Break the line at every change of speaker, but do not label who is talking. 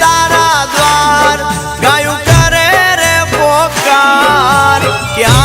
તારા દ્વાર ગાયું કરે રે પોકાર. ક્યાં